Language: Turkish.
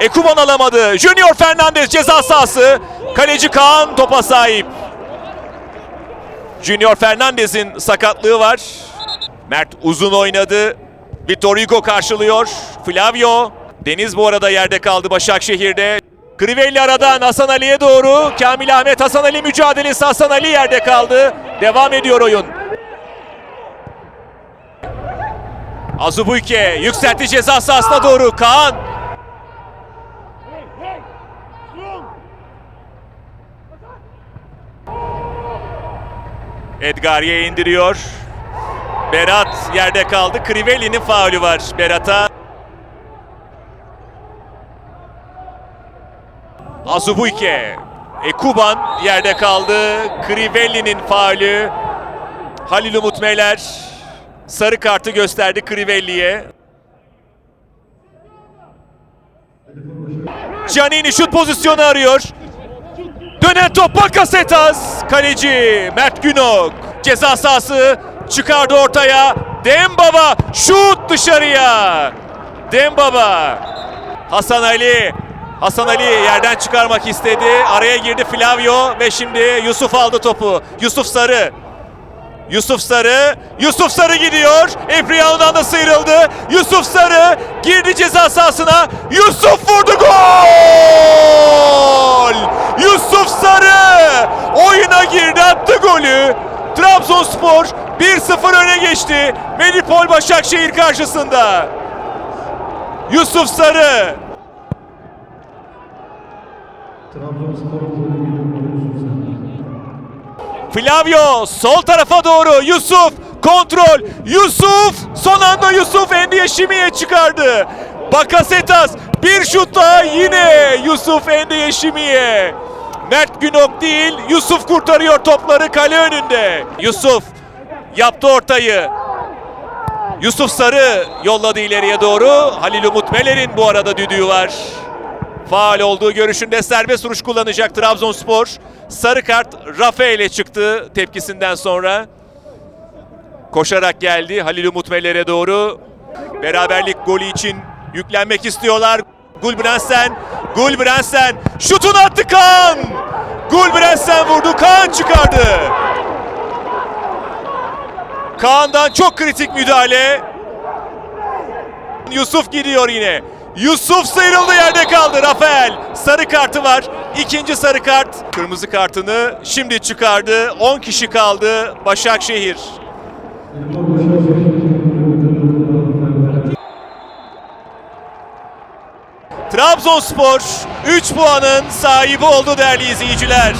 Ekuban alamadı. Junior Fernandez ceza sahası. Kaleci Kaan topa sahip. Junior Fernandez'in sakatlığı var. Mert uzun oynadı. Vitor Hugo karşılıyor. Flavio. Deniz bu arada yerde kaldı Başakşehir'de. Crivelli aradan Hasan Ali'ye doğru. Kamil Ahmet Hasan Ali mücadelesi Hasan Ali yerde kaldı. Devam ediyor oyun. Azubuike yükseltti ceza sahasına doğru. Kaan. Edgar'ye indiriyor. Berat yerde kaldı. Crivelli'nin faulü var Berat'a. Azubuike. Ekuban yerde kaldı. Crivelli'nin faulü. Halil Umut Meler sarı kartı gösterdi Crivelli'ye. Giannini şut pozisyonu arıyor. Dönen top Bakasetas. Kaleci Mert Günok. Ceza sahası çıkardı ortaya. Dembaba şut dışarıya. Dembaba. Hasan Ali. Hasan Ali yerden çıkarmak istedi. Araya girdi Flavio ve şimdi Yusuf aldı topu. Yusuf Sarı. Yusuf Sarı, Yusuf Sarı gidiyor. Epriyan'dan da sıyrıldı. Yusuf Sarı girdi ceza sahasına. Yusuf vurdu gol! Yusuf Sarı oyuna girdi attı golü. Trabzonspor 1-0 öne geçti. Melipol Başakşehir karşısında. Yusuf Sarı. Flavio sol tarafa doğru Yusuf kontrol Yusuf son anda Yusuf Endiyeşimi'ye çıkardı. Bakasetas bir şut daha yine Yusuf Endiyeşimi'ye. Mert Günok değil Yusuf kurtarıyor topları kale önünde. Yusuf yaptı ortayı. Yusuf Sarı yolladı ileriye doğru. Halil Umut Meler'in bu arada düdüğü var. Faal olduğu görüşünde serbest vuruş kullanacak Trabzonspor. Sarı kart Rafael'e çıktı tepkisinden sonra. Koşarak geldi Halil Umut Meler'e doğru. Beraberlik golü için yüklenmek istiyorlar. Gulbrandsen, Gulbrandsen şutunu attı Kaan. Gulbrandsen vurdu, Kaan çıkardı. Kaan'dan çok kritik müdahale. Yusuf gidiyor yine. Yusuf sıyrıldı yerde kaldı Rafael. Sarı kartı var. İkinci sarı kart. Kırmızı kartını şimdi çıkardı. 10 kişi kaldı Başakşehir. Trabzonspor 3 puanın sahibi oldu değerli izleyiciler.